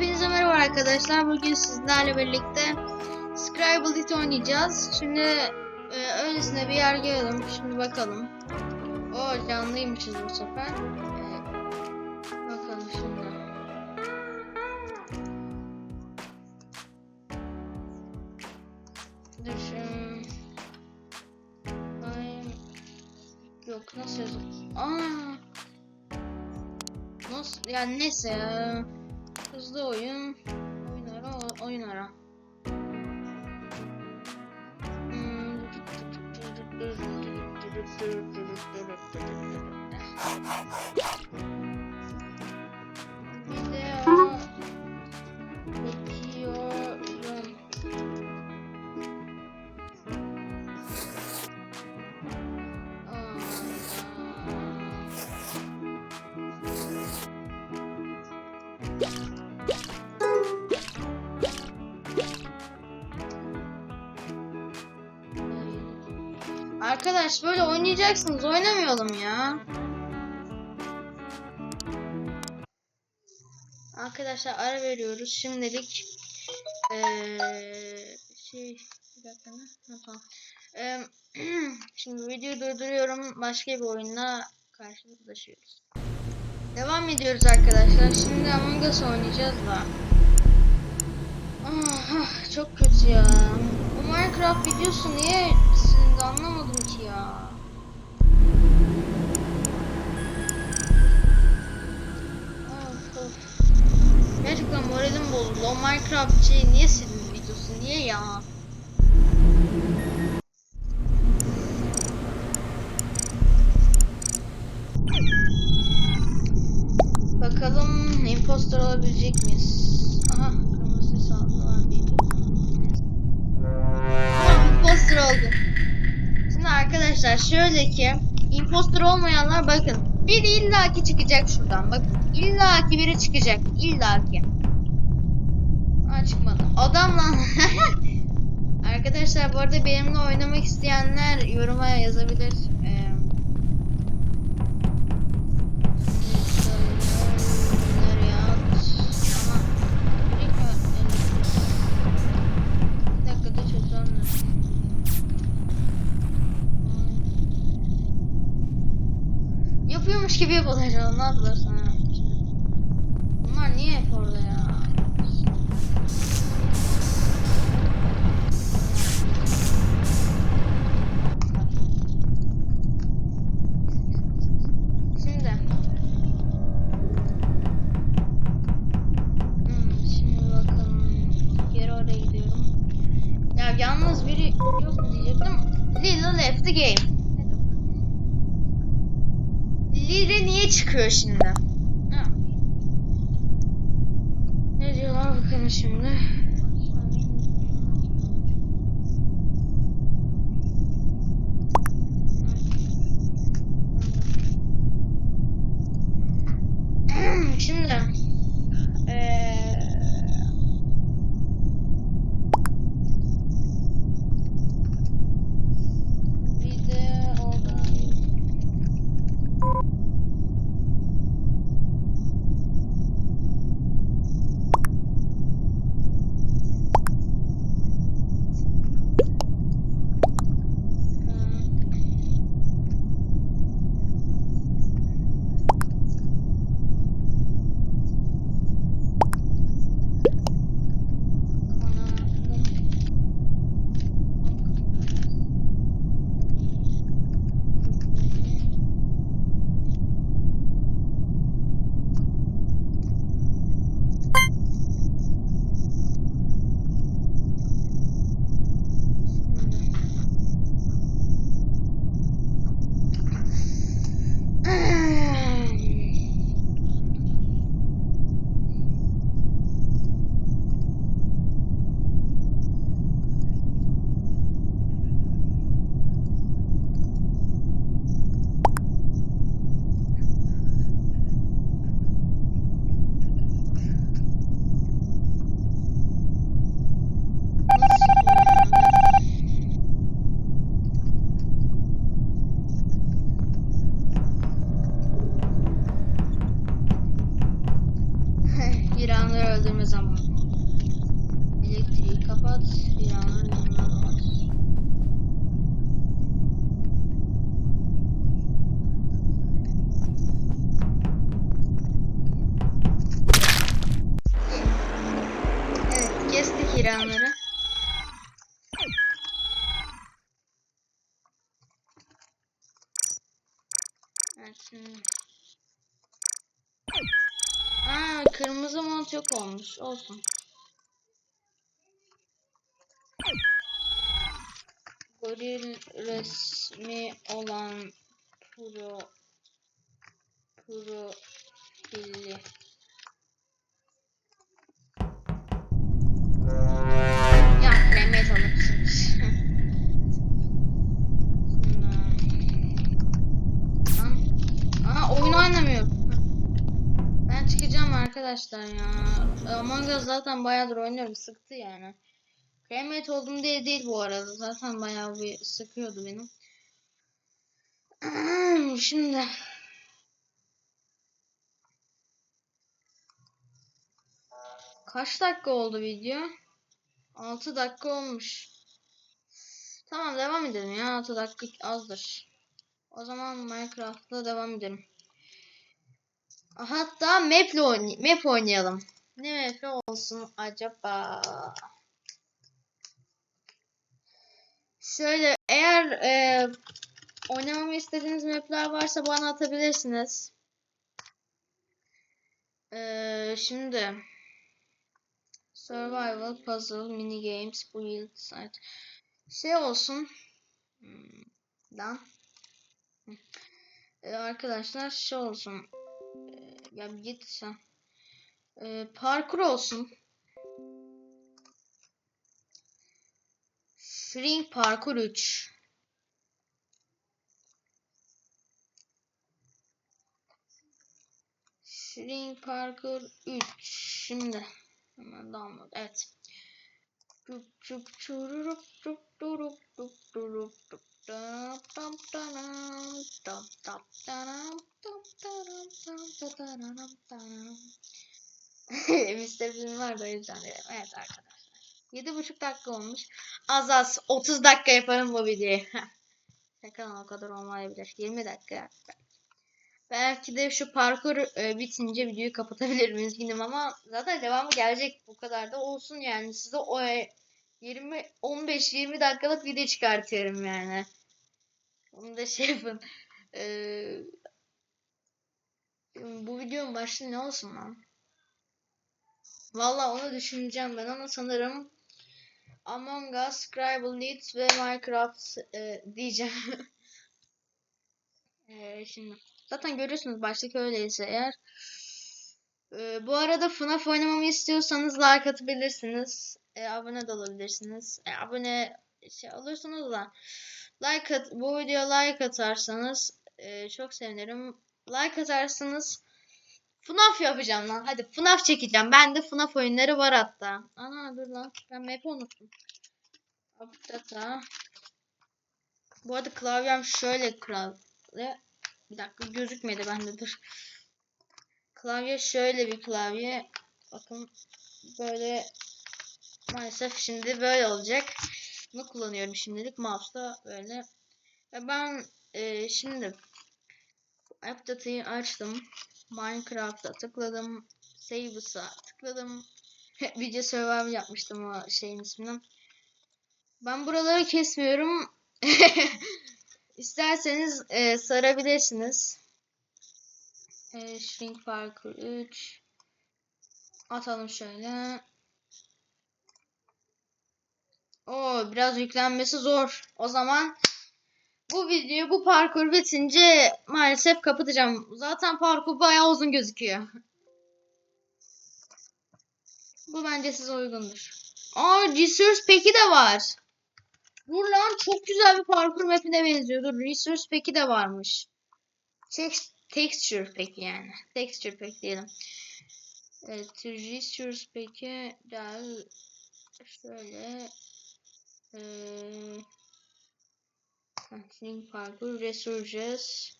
Hepinize merhaba arkadaşlar. Bugün sizlerle birlikte Scribble It oynayacağız. Şimdi e, öylesine bir yer gelelim. Şimdi bakalım. O canlıymışız bu sefer. E, bakalım şimdi. Şimdi. Ay. Yok nasıl yazıyor? Aa. Nasıl? Yani neyse ya. oyun Arkadaş böyle oynayacaksınız oynamayalım ya. Arkadaşlar ara veriyoruz şimdilik. Eee şey bir dakika ne? Tamam. Eee, şimdi videoyu durduruyorum. Başka bir oyunla karşılaşıyoruz. Devam ediyoruz arkadaşlar. Şimdi Among Us oynayacağız da. Ah, çok kötü ya. Bu Minecraft videosu niye silindi anlamadım ki ya. Gerçekten moralim bozuldu. O Minecraft şeyi niye silindi videosu? Niye ya? Bakalım impostor olabilecek miyiz? Aha Tamam impostor oldum. Şimdi arkadaşlar şöyle ki impostor olmayanlar bakın. Biri illaki çıkacak şuradan bakın. İllaki biri çıkacak. illaki. Aa çıkmadı. Adamla Arkadaşlar bu arada benimle oynamak isteyenler yoruma yazabilir. Gibi yapıyorlar ya. Ne yaptılar çıkıyor şimdi? Ha. Ne diyorlar bakalım şimdi. Şimdi eee bir de oradan yılanları öldürme zamanı. Elektriği kapat. Yılanları yanına at. Evet, kestik İranları. Evet, şimdi... Aa, kırmızı mont yok olmuş. Olsun. Goril resmi olan pro profili Ya Mehmet alırsınız. Aha oyun oynamıyorum. Ben çıkacağım arkadaşlar ya. Among Us zaten bayağıdır oynuyorum. Sıktı yani. Cremate oldum diye değil bu arada. Zaten bayağı bir sıkıyordu benim. Şimdi kaç dakika oldu video? 6 dakika olmuş. Tamam devam edelim ya. 6 dakika azdır. O zaman Minecraft'la devam edelim. Hatta map'le oynay map oynayalım. Ne map olsun acaba? Şöyle eğer e, oynamamı istediğiniz map'ler varsa bana atabilirsiniz. E, şimdi Survival, puzzle, mini games, build, site. Şey olsun. Hmm, Lan. Hı. E, arkadaşlar şey olsun. E, ya git sen. E, parkur olsun. Shrink parkur 3. Shrink parkur 3. Şimdi hemen download. Evet. Çup çup çururup çup durup dup durup dup dap dap danam dap dap danam dap danam dap danam danam. Mr. Bean var da o yüzden dedim. Evet arkadaşlar. Yedi buçuk dakika olmuş. Az az 30 dakika yaparım bu videoyu. Şaka o kadar olmayabilir. 20 dakika. Belki de şu parkur e, bitince videoyu kapatabilirim üzgünüm ama zaten devamı gelecek bu kadar da olsun yani size o e, 20 15 20 dakikalık video çıkartıyorum yani. Onu da şey yapın. Ee, bu videonun başlığı ne olsun lan? Valla onu düşüneceğim ben ama sanırım Among Us, Scribble Leads ve Minecraft e, diyeceğim. e, şimdi zaten görüyorsunuz baştaki öyleyse eğer. E, bu arada FNAF oynamamı istiyorsanız like atabilirsiniz. E, abone de olabilirsiniz. E, abone şey olursanız da like at, bu videoya like atarsanız e, çok sevinirim. Like atarsanız FNAF yapacağım lan. Hadi FNAF çekeceğim. Bende FNAF oyunları var hatta. Ana dur lan. Ben map'i unuttum. Updata. Bu arada klavyem şöyle klavye. Bir dakika gözükmedi bende dur. Klavye şöyle bir klavye. Bakın böyle maalesef şimdi böyle olacak. Bunu kullanıyorum şimdilik. Mouse'da böyle. Ve ben e, şimdi Update'ı açtım. Minecraft'a tıkladım. Save'sa tıkladım. Video survival yapmıştım o şeyin ismini. Ben buraları kesmiyorum. İsterseniz e, sarabilirsiniz. E, shrink parkour 3 atalım şöyle. O biraz yüklenmesi zor. O zaman bu videoyu bu parkur bitince maalesef kapatacağım. Zaten parkur bayağı uzun gözüküyor. Bu bence size uygundur. Aa Resource peki de var. Dur lan çok güzel bir parkur mapine benziyor. Dur Resource peki de varmış. Text, texture peki yani. Texture peki diyelim. Evet Resource peki gel şöyle eee Link parkur resurges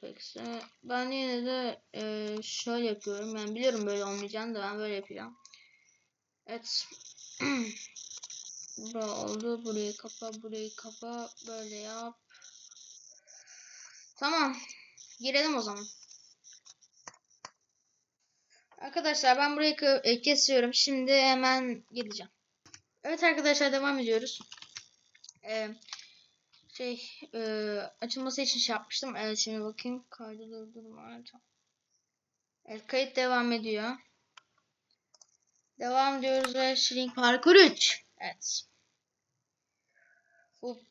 pekse. Ben yine de e, şöyle yapıyorum. Yani biliyorum böyle olmayacağını da ben böyle yapacağım. Evet. Bu oldu. Burayı kapa, burayı kapa. Böyle yap. Tamam. Girelim o zaman. Arkadaşlar ben burayı e, kesiyorum. Şimdi hemen gideceğim. Evet arkadaşlar devam ediyoruz. Ee, şey e, açılması için şey yapmıştım. Evet şimdi bakayım. Kaydı durdurma. Evet kayıt devam ediyor. Devam ediyoruz ve Shrink Parkur 3. Evet. Bup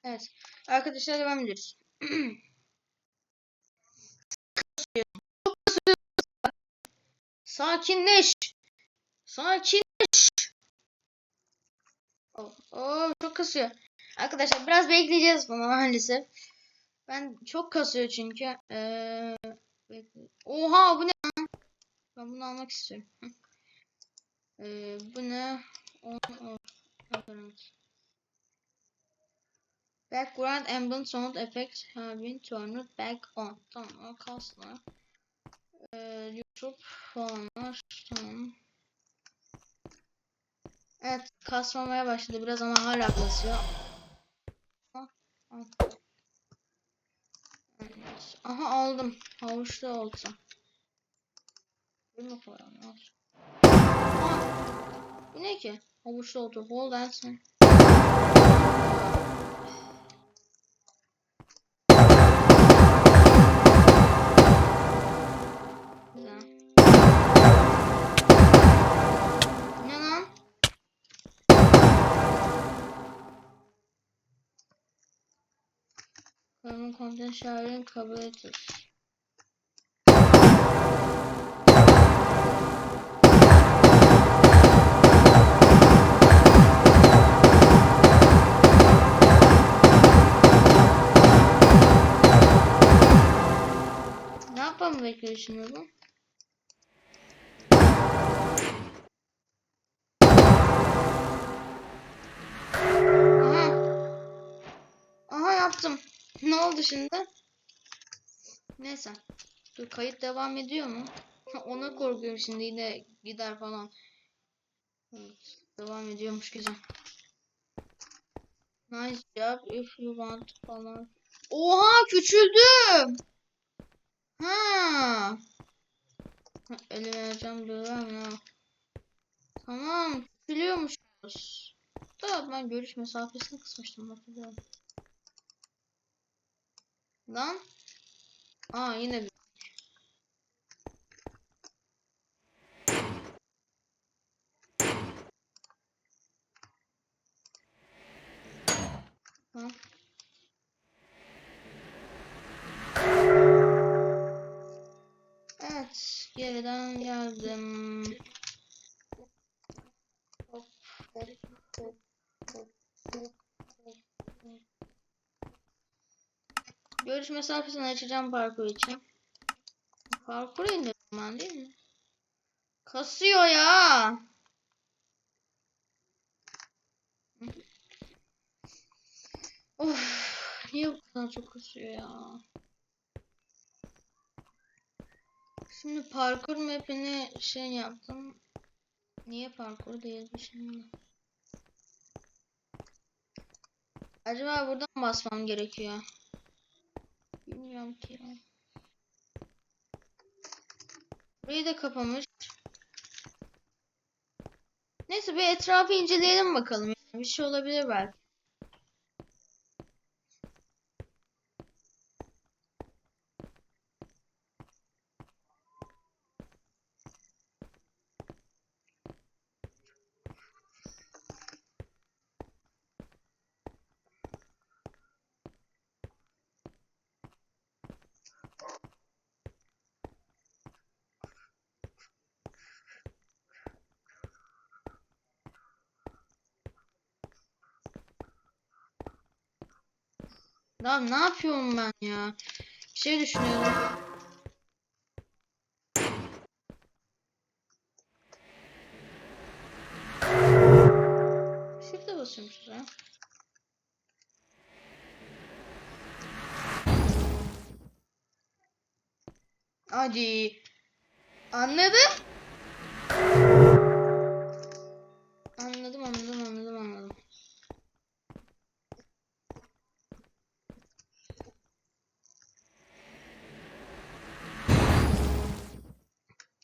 Evet. Arkadaşlar devam ediyoruz. Sakinleş. Sakinleş. Oh, oh, çok kasıyor. Arkadaşlar biraz bekleyeceğiz bunu maalesef. Ben çok kasıyor çünkü. Ee, Oha bu ne? Ben bunu almak istiyorum. ee, bu ne? 10 10 background. Background ambient sound effects have been turned back on. Tamam o kalsın ha. Ee, YouTube falanlar tamam. Evet kasmamaya başladı biraz ama hala kasıyor. Aha aldım. Havuçlu olsa. Bir mi koyalım? Bu ne ki? Havuçlu oldu. Hold and sen. Güzel. Ne lan? Kanun content sharing kabul edilir. Yapmam bekliyor şimdi bu? Aha. Aha yaptım. Ne oldu şimdi? Neyse. Dur kayıt devam ediyor mu? Ona korkuyorum şimdi yine gider falan. Devam ediyormuş güzel. Nice job if you want falan. Oha küçüldüm. Ha. Eli vereceğim diyorlar ya. Tamam küçülüyormuşuz. Da ben görüş mesafesini kısmıştım hatırlıyorum. Lan. Aa yine bir. Ha. Geriden geldim. Görüş mesafesini açacağım parkur için. Parkur indirdim ben değil mi? Kasıyor ya. Of, niye bu kadar çok kasıyor ya? Şimdi parkur map'ini şey yaptım. Niye parkur değil bir şimdi? Acaba buradan basmam gerekiyor? Bilmiyorum ki. Burayı da kapamış. Neyse bir etrafı inceleyelim bakalım. Bir şey olabilir belki. Ya ne yapıyorum ben ya? Bir şey düşünüyorum. Şurada basıyorum şuraya. Hadi. Anladım, anladım, anladım, anladım.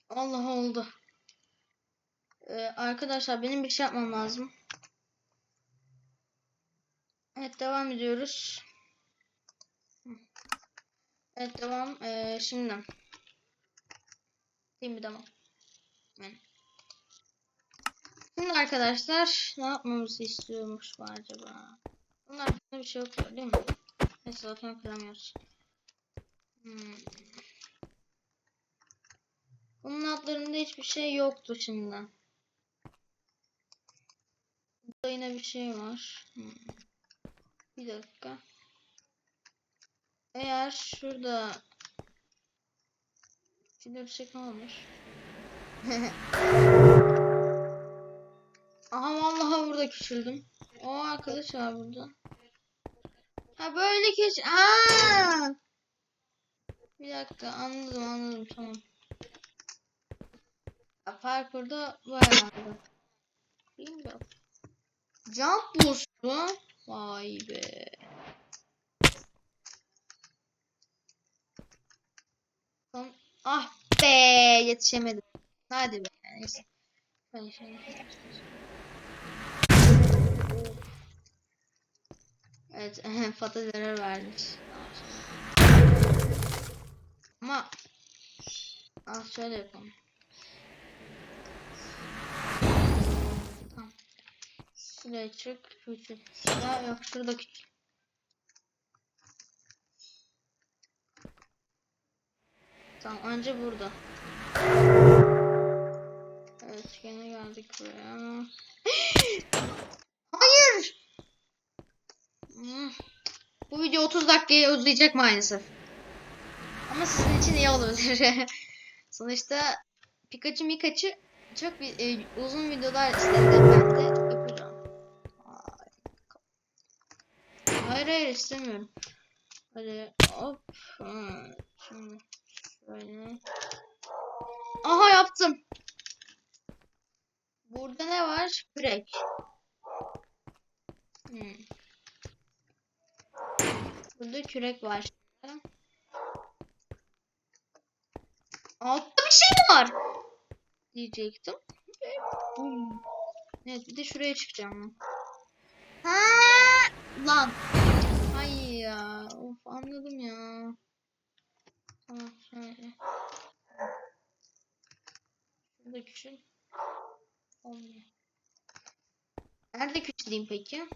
Allah oldu. Ee, arkadaşlar benim bir şey yapmam lazım. Evet devam ediyoruz. Evet devam. Ee, şimdi. Değil mi. Yani. Şimdi arkadaşlar ne yapmamızı istiyormuş bu acaba? Bunun hakkında bir şey yok değil mi? Neyse zaten kıramıyoruz. Hmm. Bunun altlarında hiçbir şey yoktu şimdi. Yine bir şey var. Hmm. Bir dakika. Eğer şurada Şurada bir şey kalmış. Aha vallahi burada küçüldüm. O arkadaş var burada. Ha böyle keş. Aa! Bir dakika anladım anladım tamam. Parkurda var herhalde. Jump boost'u. Vay be. Ah be yetişemedim. Hadi be. Neyse. Ben şöyle- Evet, Fatih zarar vermiş. Ama Al şöyle yapalım. Tamam. Şuraya çık, küçük. Ya yok şurada küçük. Tamam önce burada. Evet gene geldik buraya. Hayır. Hmm. Bu video 30 dakikayı uzayacak maalesef. Ama sizin için iyi olur. Sonuçta Pikachu Mikachu çok bir, e, uzun videolar istedi. Ben Hayır istemiyorum. Hadi hop. Hmm, Şimdi şöyle. Aha yaptım. Burada ne var? Kürek. Hmm. Burada kürek var. Altta bir şey var? Diyecektim. Bum. Evet bir de şuraya çıkacağım. Ha lan. Anladım ya. Tamam şöyle. Şurada küçül. Olmuyor. Nerede küçüleyim peki?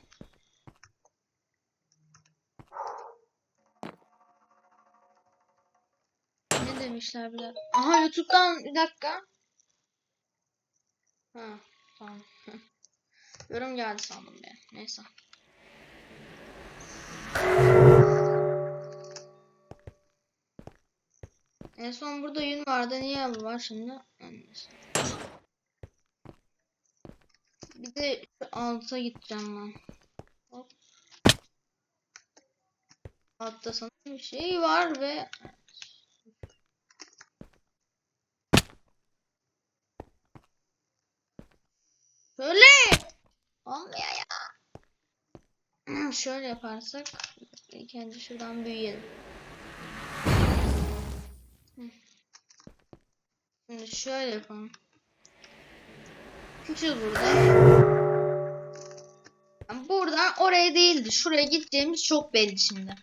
Ne demişler bir dakika. Aha YouTube'dan bir dakika. Ha tamam. Yorum geldi sandım ya. Neyse. En son burada yün vardı. Niye bu var şimdi? Bir de şu alta gideceğim ben. Hop. Altta sanırım bir şey var ve Şöyle. Olmuyor ya. Şöyle yaparsak önce şuradan büyüyelim. Şimdi şöyle yapalım. Küçül burada. Yani buradan oraya değildi. Şuraya gideceğimiz çok belli şimdi.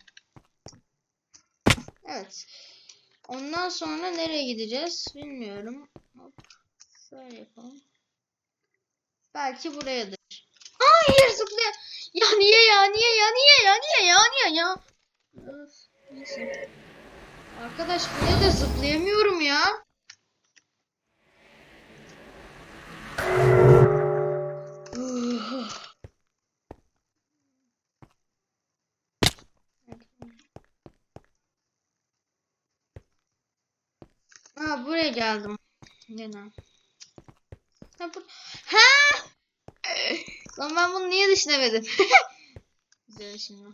Evet. Ondan sonra nereye gideceğiz? Bilmiyorum. Hop. Şöyle yapalım. Belki buradadır. Hayır zıplaya. Ya niye ya niye ya niye ya niye ya niye ya? Öf, neyse. Arkadaş buraya da zıplayamıyorum ya. Ha buraya geldim. Yine. Ha, bu... ha! Lan ben bunu niye düşünemedim? Güzel şimdi.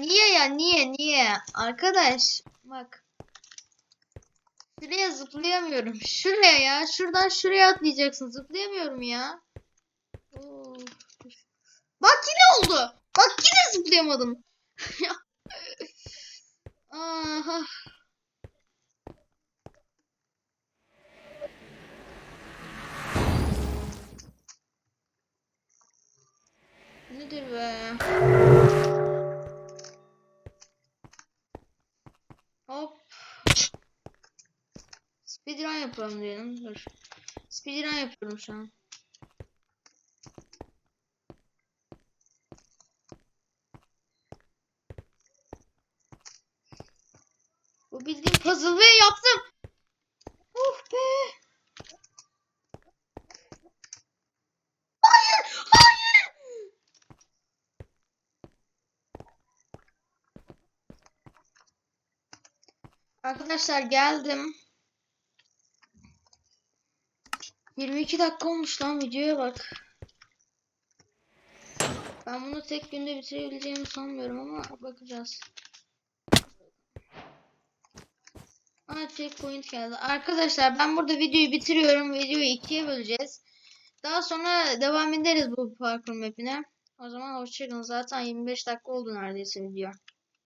Niye ya niye niye? Arkadaş bak. Şuraya zıplayamıyorum. Şuraya ya. Şuradan şuraya atlayacaksın. Zıplayamıyorum ya. Bak yine oldu. Bak yine zıplayamadım. Ya. Aha. Nedir be? Speedrun yapalım diyelim. Dur. Speedrun yapıyorum şu an. Bu bildiğim puzzle ve yaptım. Oh be. Hayır, hayır. Arkadaşlar geldim. 22 dakika olmuş lan videoya bak. Ben bunu tek günde bitirebileceğimi sanmıyorum ama bakacağız. Aa checkpoint geldi. Arkadaşlar ben burada videoyu bitiriyorum. Videoyu ikiye böleceğiz. Daha sonra devam ederiz bu parkur map'ine. O zaman hoşçakalın. Zaten 25 dakika oldu neredeyse video.